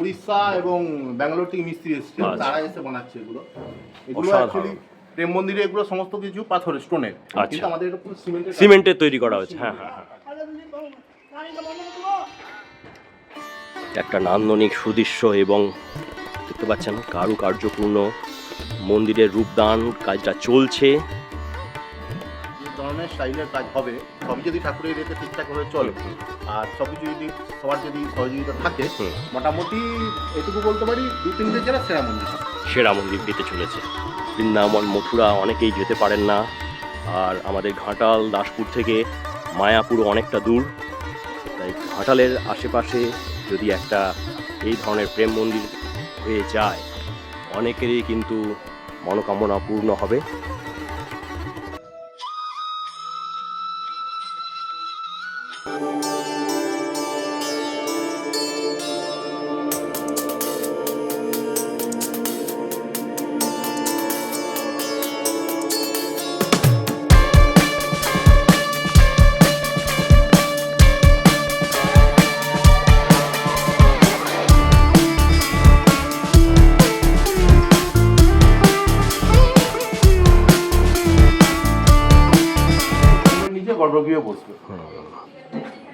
উড়িষ্যা এবং ব্যাঙ্গালোর থেকে মিস্ত্রি এসছে আচ্ছা। তারা এসে বানাচ্ছে এগুলো। এগুলো অ্যাকচুয়ালি প্রেম মন্দিরে এগুলো সমস্ত কিছু পাথরের স্টোনের আচ্ছা। কিন্তু আমাদের এটা পুরো সিমেন্টের সিমেন্টের তৈরি করা হয়েছে। হ্যাঁ হ্যাঁ হ্যাঁ। একটা নান্দনিক সুদৃশ্য এবং দেখতে পাচ্ছেন কারুকার্যপূর্ণ মন্দিরের রূপদান কাজটা চলছে। ধরনের স্টাইলের কাজ হবে সবই যদি ঠাকুরের রেতে ঠিকঠাক ভাবে চলে আর সব কিছু যদি সবার যদি সহযোগিতা থাকে মোটামুটি এটুকু বলতে পারি দু তিনটে জেলা সেরা মন্দির। সেরা মন্দির দিতে চলেছে। বৃন্দাবন মথুরা অনেকেই যেতে পারেন না আর আমাদের ঘাটাল দাসপুর থেকে মায়াপুর অনেকটা দূর। তাই ঘাটালের আশেপাশে যদি একটা এই ধরনের প্রেম মন্দির হয়ে যায় অনেকেরই কিন্তু মনোকামনা পূর্ণ হবে।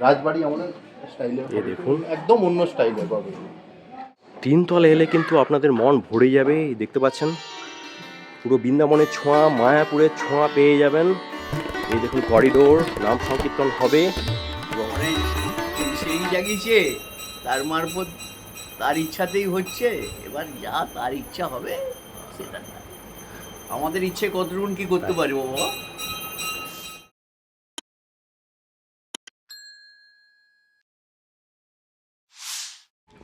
রাজবাড়ি আমাদের স্টাইলে এই দেখুন। একদম অন্য স্টাইলের গর্ভগৃহ তিনতলা এলে কিন্তু আপনাদের মন ভরে যাবে দেখতে পাচ্ছেন? পুরো বৃন্দাবনের ছোঁয়া মায়াপুরের ছোঁয়া পেয়ে যাবেন। এই দেখুন করিডোর নাম সংকীর্তন হবে। সেই জাগিয়েছে তার মারফত তার ইচ্ছাতেই হচ্ছে এবার যা তার ইচ্ছা হবে সেটা আমাদের ইচ্ছে কতটুকুন কি করতে পারি বাবা?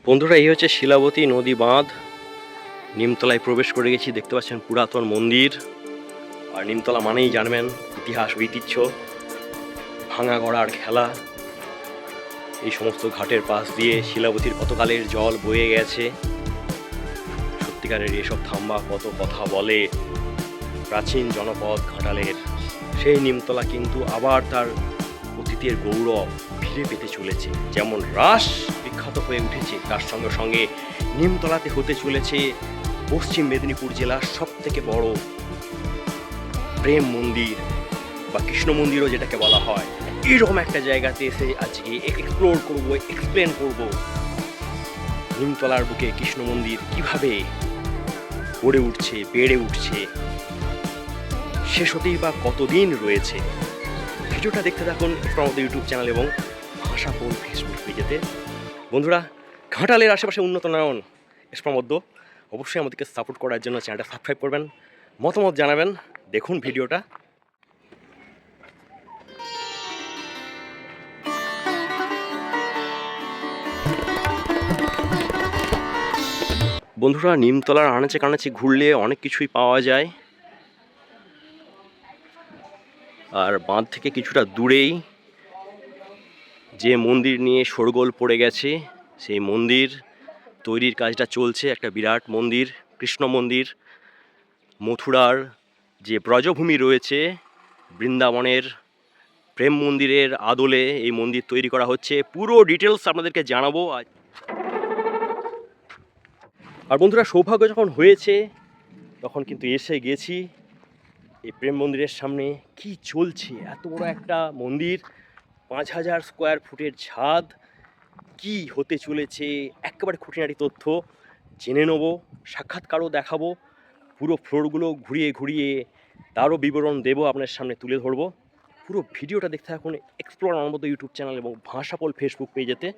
বন্ধুরা, এই হচ্ছে শিলাবতী নদী বাঁধ। নিমতলায় প্রবেশ করে গেছি, দেখতে পাচ্ছেন পুরাতন মন্দির। আর নিমতলা মানেই জানবেন, ইতিহাস ঐতিহ্য, ভাঙা গড়ার খেলা। এই সমস্ত ঘাটের পাশ দিয়ে শিলাবতীর কতকালের জল বয়ে গেছে। সত্যিকারের এসব থাম্বা কত কথা বলে। প্রাচীন জনপদ ঘাটালের সেই নিমতলা কিন্তু আবার তার অতীতের গৌরব ফিরে পেতে চলেছে। যেমন রাস হয়ে উঠেছে। তার সঙ্গে সঙ্গে নিমতলাতে হতে চলেছে পশ্চিম মেদিনীপুর জেলার সব থেকে বড় প্রেম মন্দির বা কৃষ্ণ মন্দিরও যেটাকে বলা হয়। এরকম একটা জায়গাতে এসে আজকে এক্সপ্লোর করব এক্সপ্লেন করব নিমতলার বুকে কৃষ্ণ মন্দির কীভাবে গড়ে উঠছে, বেড়ে উঠছে শেষ হতেই বা কতদিন রয়েছে? ভিডিওটা দেখতে থাকুন আমাদের ইউটিউব চ্যানেল এবং ভাষাপোল ফেসবুক পেজেতে বন্ধুরা, ঘাটালের আশেপাশে উন্নত নয়ন স্পমদ্য অবশ্যই আমাদেরকে সাপোর্ট করার জন্য চ্যানেলটা সাবস্ক্রাইব করবেন, মতামত জানাবেন, দেখুন ভিডিওটা বন্ধুরা, নিমতলার আনাচে কানাচে ঘুরলে অনেক কিছুই পাওয়া যায়। আর বাঁধ থেকে কিছুটা দূরেই যে মন্দির নিয়ে শোরগোল পড়ে গেছে, সেই মন্দির তৈরির কাজটা চলছে। একটা বিরাট মন্দির, কৃষ্ণ মন্দির, মথুরার যে ব্রজভূমি রয়েছে, বৃন্দাবনের প্রেম মন্দিরের আদলে এই মন্দির তৈরি করা হচ্ছে। পুরো ডিটেলস আপনাদেরকে জানাব আজ। আর বন্ধুরা, সৌভাগ্য যখন হয়েছে, তখন কিন্তু এসে গেছি এই প্রেম মন্দিরের সামনে। কি চলছে? এত বড় একটা মন্দির পাঁচ হাজার স্কোয়ার ফুটের ছাদ, কি হতে চলেছে, একেবারে খুঁটিনাটি তথ্য জেনে নেব, সাক্ষাৎকারও দেখাবো, পুরো ফ্লোরগুলো ঘুরিয়ে ঘুরিয়ে তারও বিবরণ দেবো আপনার সামনে তুলে ধরবো। পুরো ভিডিওটা দেখতে থাকুন এক্সপ্লোর মতো ইউটিউব চ্যানেল এবং ভাষাপল ফেসবুক পেজেতে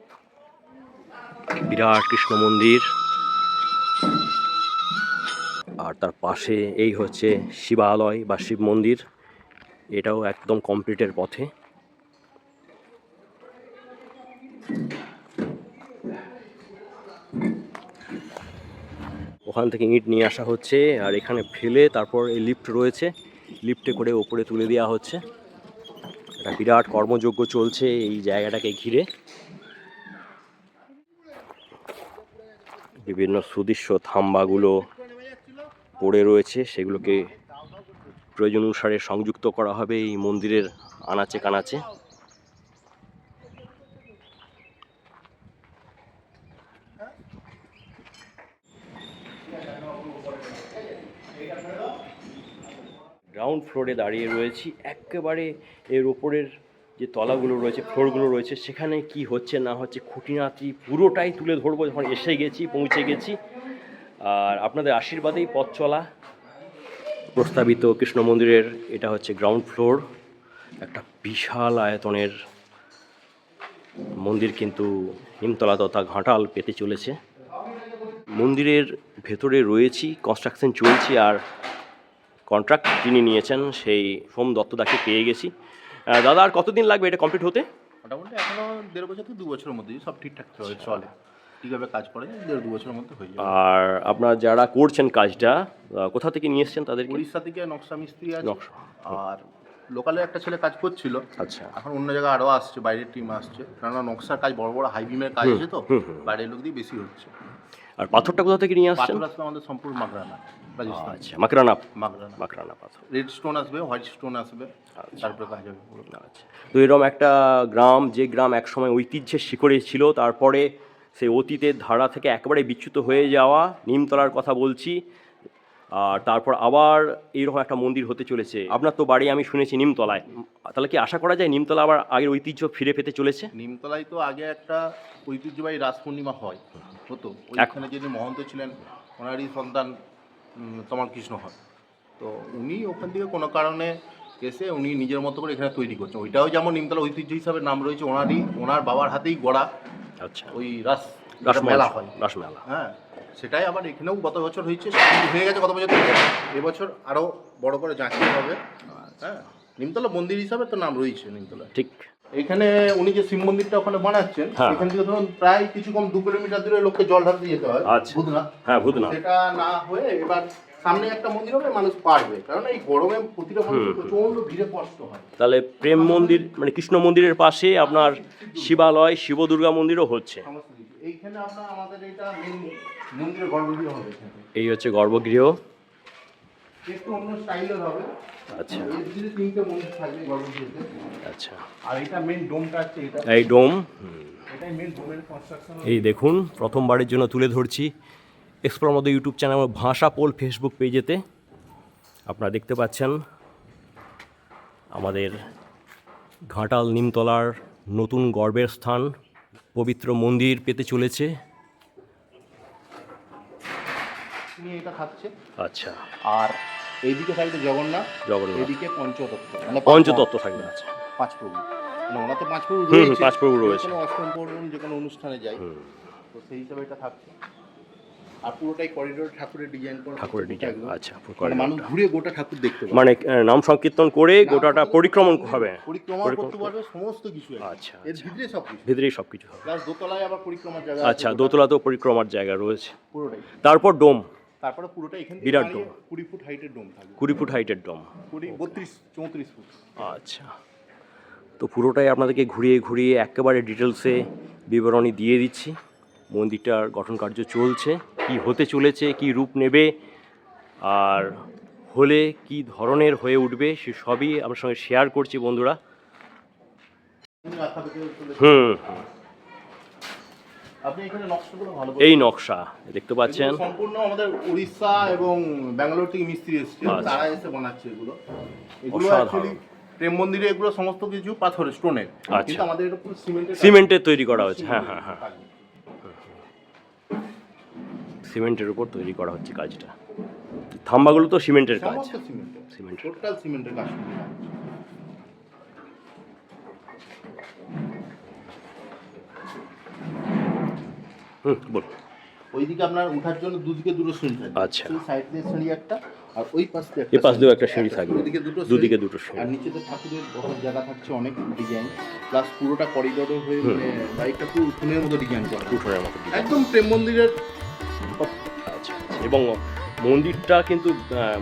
বিরাট কৃষ্ণ মন্দির। আর তার পাশে এই হচ্ছে শিবালয় বা শিব মন্দির। এটাও একদম কমপ্লিটের পথে। ওখান থেকে ইট নিয়ে আসা হচ্ছে, আর এখানে ফেলে তারপর এই লিফট রয়েছে। লিফটে করে ওপরে তুলে দেওয়া হচ্ছে। একটা বিরাট কর্মযজ্ঞ চলছে এই জায়গাটাকে ঘিরে। বিভিন্ন সুদৃশ্য থাম্বাগুলো পড়ে রয়েছে, সেগুলোকে প্রয়োজন অনুসারে সংযুক্ত করা হবে এই মন্দিরের আনাচে কানাচে। গ্রাউন্ড ফ্লোরে দাঁড়িয়ে রয়েছি। একেবারে এর ওপরের যে তলাগুলো রয়েছে ফ্লোরগুলো রয়েছে, সেখানে কি হচ্ছে, না হচ্ছে, খুঁটিনাটি পুরোটাই তুলে ধরবো যখন এসে গেছি, পৌঁছে গেছি। আর আপনাদের আশীর্বাদেই পথ চলা। প্রস্তাবিত কৃষ্ণ মন্দিরের এটা হচ্ছে গ্রাউন্ড ফ্লোর একটা বিশাল আয়তনের মন্দির কিন্তু নিমতলা তথা ঘাটাল পেতে চলেছে। মন্দিরের ভেতরে রয়েছি কনস্ট্রাকশন চলছে আর কন্ট্রাক্ট যিনি নিয়েছেন সেই সোম দত্তদাকে পেয়ে গেছি। দাদা আর কতদিন লাগবে এটা কমপ্লিট হতে? মোটামুটি এখনও দেড় বছর থেকে দু বছরের মধ্যে সব ঠিকঠাক চলে চলে। ঠিকভাবে কাজ করে দেড় দু বছরের মধ্যে হয়ে যাবে। আর আপনার যারা করছেন কাজটা কোথা থেকে নিয়ে এসছেন তাদেরকে? উড়িষ্যা থেকে নকশা মিস্ত্রি আছে। নকশা। আর লোকালে একটা ছেলে কাজ করছিল। আচ্ছা। এখন অন্য জায়গায় আরও আসছে বাইরের টিম আসছে। কেননা নকশার কাজ বড় বড় হাই বিমের কাজ আছে তো। বাইরের লোক দিয়ে বেশি হচ্ছে। আর পাথরটা কোথা থেকে নিয়ে আসছেন? পাথর আসবে আমাদের সম্পূর্ণ মাকরানা রাজস্থান। আচ্ছা মাকরানা মাকরানা মাকরানা পাথর। রেড স্টোন আসবে হোয়াইট স্টোন আসবে তারপরে কাজ হবে পুরো। আচ্ছা। তো এরকম একটা গ্রাম যে গ্রাম একসময় ঐতিহ্যের শিকড়ে ছিল তারপরে সেই অতীতের ধারা থেকে একেবারে বিচ্যুত হয়ে যাওয়া নিমতলার কথা বলছি আর তারপর আবার এইরকম একটা মন্দির হতে চলেছে। আপনার তো বাড়ি আমি শুনেছি নিমতলায়। তাহলে কি আশা করা যায় নিমতলা আবার আগের ঐতিহ্য ফিরে পেতে চলেছে? নিমতলায় তো আগে একটা ঐতিহ্যবাহী রাস পূর্ণিমা হয়। হতো। ওইখানে যিনি মহন্ত ছিলেন ওনারই সন্তান তমাল কৃষ্ণ হয়। তো উনি ওখান থেকে কোনো কারণে এসে উনি নিজের মতো করে এখানে তৈরি করছেন। ওইটাও যেমন নিমতলা ঐতিহ্য হিসাবে নাম রয়েছে ওনারই ওনার বাবার হাতেই গড়া আচ্ছা। ওই রাস রাস মেলা হয়। রাসমেলা। হ্যাঁ। সেটাই আবার এখানেও গত বছর হয়েছে হয়ে গেছে গত বছর থেকে। এবছর আরও বড় করে জাঁকিয়ে হবে। হ্যাঁ নিমতলা মন্দির হিসাবে তো নাম রয়েছে নিমতলা। ঠিক। এখানে উনি যে শিব মন্দিরটা ওখানে বানাচ্ছেন হ্যাঁ। এখান থেকে ধরুন প্রায় কিছু কম দু কিলোমিটার দূরে লোককে জল ঢালতে যেতে হয় আচ্ছা। হ্যাঁ ভূতনা সেটা না হয়ে এবার সামনে একটা মন্দির হবে মানুষ পারবে। কারণ এই গরমে প্রতিটা মানুষ প্রচণ্ড ভিড়ে কষ্ট হয়। তাহলে প্রেম মন্দির মানে কৃষ্ণ মন্দিরের পাশে আপনার শিবালয় শিব দুর্গা মন্দিরও হচ্ছে। এইখানে আপনার আমাদের এটা মন্দিরের গর্ভগৃহ হবে এখানে। এই হচ্ছে গর্ভগৃহ। একটু অন্য স্টাইলের হবে। আচ্ছা। এর তিনটে মন্দির থাকবে গর্ভগৃহতে। আচ্ছা। আর এটা মেন ডোমটা আছে এটা এই ডোম এটাই মেন ডোমের কনস্ট্রাকশন এই দেখুন প্রথমবারের জন্য তুলে ধরছি। এক্সপ্লোর মতো ইউটিউব চ্যানেল ভাষা পোল ফেসবুক পেজেতে আপনারা দেখতে পাচ্ছেন আমাদের ঘাটাল নিমতলার নতুন গর্বের স্থান। পবিত্র মন্দির পেতে চলেছে। নিয়ে এটা থাকছে আচ্ছা। আর এইদিকে সাইডে জগন্নাথ জগন্নাথ। এদিকে পঞ্চতত্ত্ব। মানে পঞ্চতত্ত্ব থাকবে আচ্ছা। পাঁচ প্রভু। মানে ওনার তো পাঁচ প্রভু রয়েছে। পাঁচ প্রভু রয়েছে। অষ্টম পর্বণ যে কোনো অনুষ্ঠানে যাই তো সেই হিসাবে এটা থাকছে। আর পুরোটাই করিডোর ঠাকুরের ডিজাইন করা ঠাকুরের ডিজাইন আচ্ছা মানে মানুষ ঘুরে গোটা ঠাকুর দেখতে পাবে। মানে নাম সংকীর্তন করে গোটাটা পরিক্রমণ হবে। পরিক্রমা করতে পারবে সমস্ত কিছু আচ্ছা, এর আচ্ছা। ভিতরে সব কিছু। ভিতরেই সব কিছু হবে। প্লাস দোতলায় আবার পরিক্রমার জায়গা আচ্ছা দোতলাতেও পরিক্রমার জায়গা রয়েছে। পুরোটাই। তারপর ডোম। তারপরে পুরোটা এখান থেকে বিরাট ডোম। কুড়ি ফুট হাইটের ডোম থাকবে। কুড়ি ফুট হাইটের ডোম। কুড়ি বত্রিশ চৌত্রিশ ফুট। আচ্ছা। তো পুরোটাই আপনাদেরকে ঘুরিয়ে ঘুরিয়ে একেবারে ডিটেলসে বিবরণী দিয়ে দিচ্ছি। মন্দিরটার গঠন কার্য চলছে। কি হতে চলেছে কি রূপ নেবে আর হলে কি ধরনের হয়ে উঠবে সে সবই আপনার সঙ্গে শেয়ার করছি বন্ধুরা। হুম এই নকশা দেখতে পাচ্ছেন? সম্পূর্ণ আমাদের উড়িষ্যা এবং ব্যাঙ্গালোর থেকে মিস্ত্রি এসছে আচ্ছা। তারা এসে বানাচ্ছে এগুলো। এগুলো অ্যাকচুয়ালি প্রেম মন্দিরে এগুলো সমস্ত কিছু পাথরের স্টোনের আচ্ছা। কিন্তু আমাদের এটা পুরো সিমেন্টের সিমেন্টের তৈরি করা হচ্ছে হ্যাঁ হ্যাঁ হ্যাঁ। সিমেন্টের উপর তৈরি করা হচ্ছে কাজটা। থাম্বাগুলো তো সিমেন্টের কাজ। সমস্ত সিমেন্টের। সিমেন্টের টোটাল সিমেন্টের কাজ হুম ওইদিকে আপনার উঠার জন্য দুদিকে দুটো সিঁড়ি থাকবে। আচ্ছা। সাইড দিয়ে সিঁড়ি একটা আর ওই পাশ দিয়ে পাশ দিয়েও একটা সিঁড়ি। থাকবে। দুদিকে দুটো দুদিকে দুটো সিঁড়ি। আর ঠাকুরের বসার জায়গা থাকছে অনেক ডিজাইন প্লাস পুরোটা হয়ে মানে পুরো উঠোনের মতো ডিজাইন করা। উঠোনের মতো একদম প্রেম মন্দিরের। এবং মন্দিরটা কিন্তু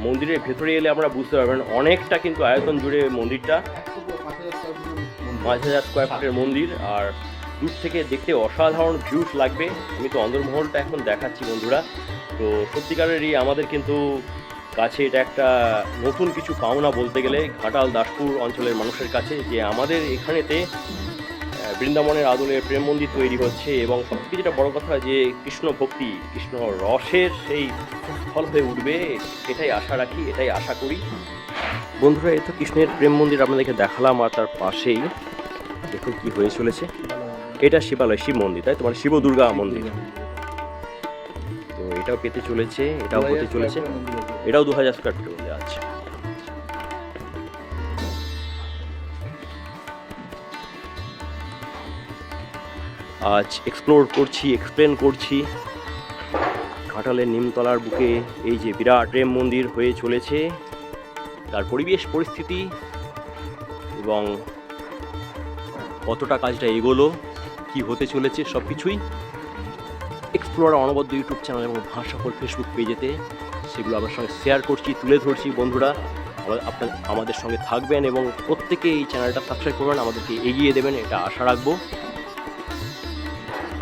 মন্দিরের ভেতরে এলে আমরা বুঝতে পারবেন অনেকটা কিন্তু আয়তন জুড়ে মন্দিরটা। পাঁচ হাজার স্কোয়ার ফুটের মন্দির, আর দূর থেকে দেখতে অসাধারণ ভিউস লাগবে। আমি তো অন্দরমহলটা এখন দেখাচ্ছি বন্ধুরা। তো সত্যিকারেরই আমাদের কিন্তু কাছে এটা একটা নতুন কিছু পাওনা বলতে গেলে, ঘাটাল দাসপুর অঞ্চলের মানুষের কাছে, যে আমাদের এখানেতে বৃন্দাবনের আদলে প্রেম মন্দির তৈরি হচ্ছে এবং সবথেকে যেটা বড় কথা যে কৃষ্ণ ভক্তি কৃষ্ণ রসের সেই ফল হয়ে উঠবে এটাই আশা রাখি এটাই আশা করি। বন্ধুরা এই তো কৃষ্ণের প্রেম মন্দির আপনাদেরকে দেখালাম আর তার পাশেই দেখুন কি হয়ে চলেছে। এটা শিবালয় শিব মন্দির তাই তোমার শিব দুর্গা মন্দির। তো এটাও পেতে চলেছে এটাও পেতে চলেছে। এটাও দু হাজার স্কোয়ার ফিটের মধ্যে আছে। আজ এক্সপ্লোর করছি এক্সপ্লেন করছি। ঘাটালের নিমতলার বুকে এই যে বিরাট প্রেম মন্দির হয়ে চলেছে, তার পরিবেশ, পরিস্থিতি এবং কতটা কাজটা এগোলো, কি হতে চলেছে সব কিছুই এক্সপ্লোর অনবদ্য ইউটিউব চ্যানেল এবং ভাষাফল ফেসবুক পেজেতে সেগুলো আপনার সঙ্গে শেয়ার করছি, তুলে ধরছি বন্ধুরা। আপনার, আমাদের সঙ্গে থাকবেন এবং প্রত্যেকে এই চ্যানেলটা সাবস্ক্রাইব করবেন, আমাদেরকে এগিয়ে দেবেন, এটা আশা রাখব।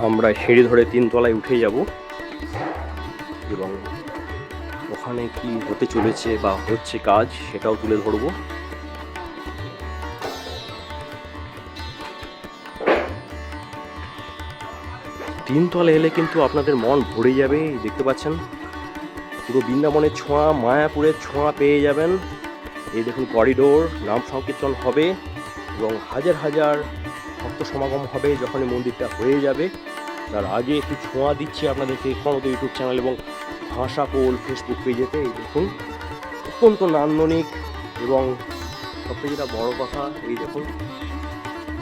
আমরা সিঁড়ি ধরে তিনতলায় উঠে যাব। এবং ওখানে কি হতে চলেছে বা হচ্ছে কাজ সেটাও তুলে ধরবো। তিনতলা এলে কিন্তু আপনাদের মন ভরে যাবে, দেখতে পাচ্ছেন? পুরো বৃন্দাবনের ছোঁয়া, মায়াপুরের ছোঁয়া পেয়ে যাবেন। এই দেখুন করিডোর নাম সংকীর্তন হবে এবং হাজার হাজার ভক্ত সমাগম হবে যখন এই মন্দিরটা হয়ে যাবে। তার আগে একটু ছোঁয়া দিচ্ছি আপনাদেরকে। ক্রমত ইউটিউব চ্যানেল এবং ভাষা পোল ফেসবুক পেজেতে এই দেখুন, অত্যন্ত নান্দনিক এবং সবথেকে যেটা বড় কথা, এই দেখুন,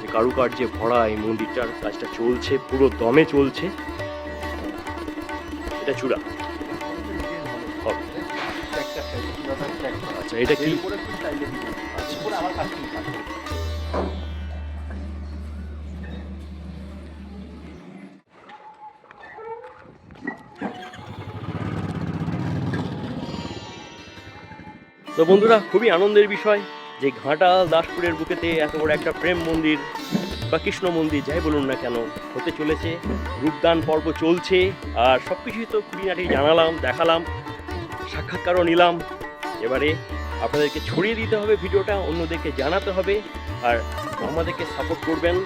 যে কারুকার্যে ভরা এই মন্দিরটার কাজটা চলছে, পুরো দমে চলছে। এটা চূড়া। আচ্ছা এটা কি? তো বন্ধুরা, খুবই আনন্দের বিষয় যে ঘাটাল দাসপুরের বুকেতে এত বড় একটা প্রেম মন্দির বা কৃষ্ণ মন্দির, যাই বলুন না কেন, হতে চলেছে। রূপদান পর্ব চলছে, আর সব কিছুই তো খুঁটিনাটি জানালাম, দেখালাম, সাক্ষাৎকারও নিলাম। এবারে আপনাদেরকে ছড়িয়ে দিতে হবে ভিডিওটা, অন্যদেরকে জানাতে হবে, আর আমাদেরকে সাপোর্ট করবেন,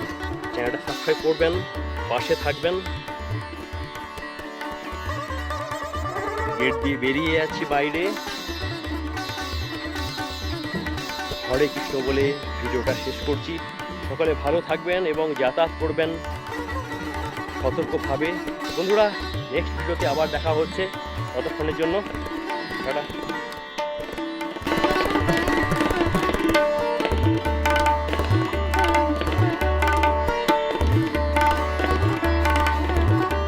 চ্যানেলটা সাবস্ক্রাইব করবেন, পাশে থাকবেন। গেট দিয়ে বেরিয়ে যাচ্ছি বাইরে। হরে কৃষ্ণ বলে ভিডিওটা শেষ করছি। সকলে ভালো থাকবেন এবং যাতায়াত করবেন সতর্কভাবে। বন্ধুরা নেক্সট ভিডিওতে আবার দেখা হচ্ছে। ততক্ষণের জন্য, টাটা।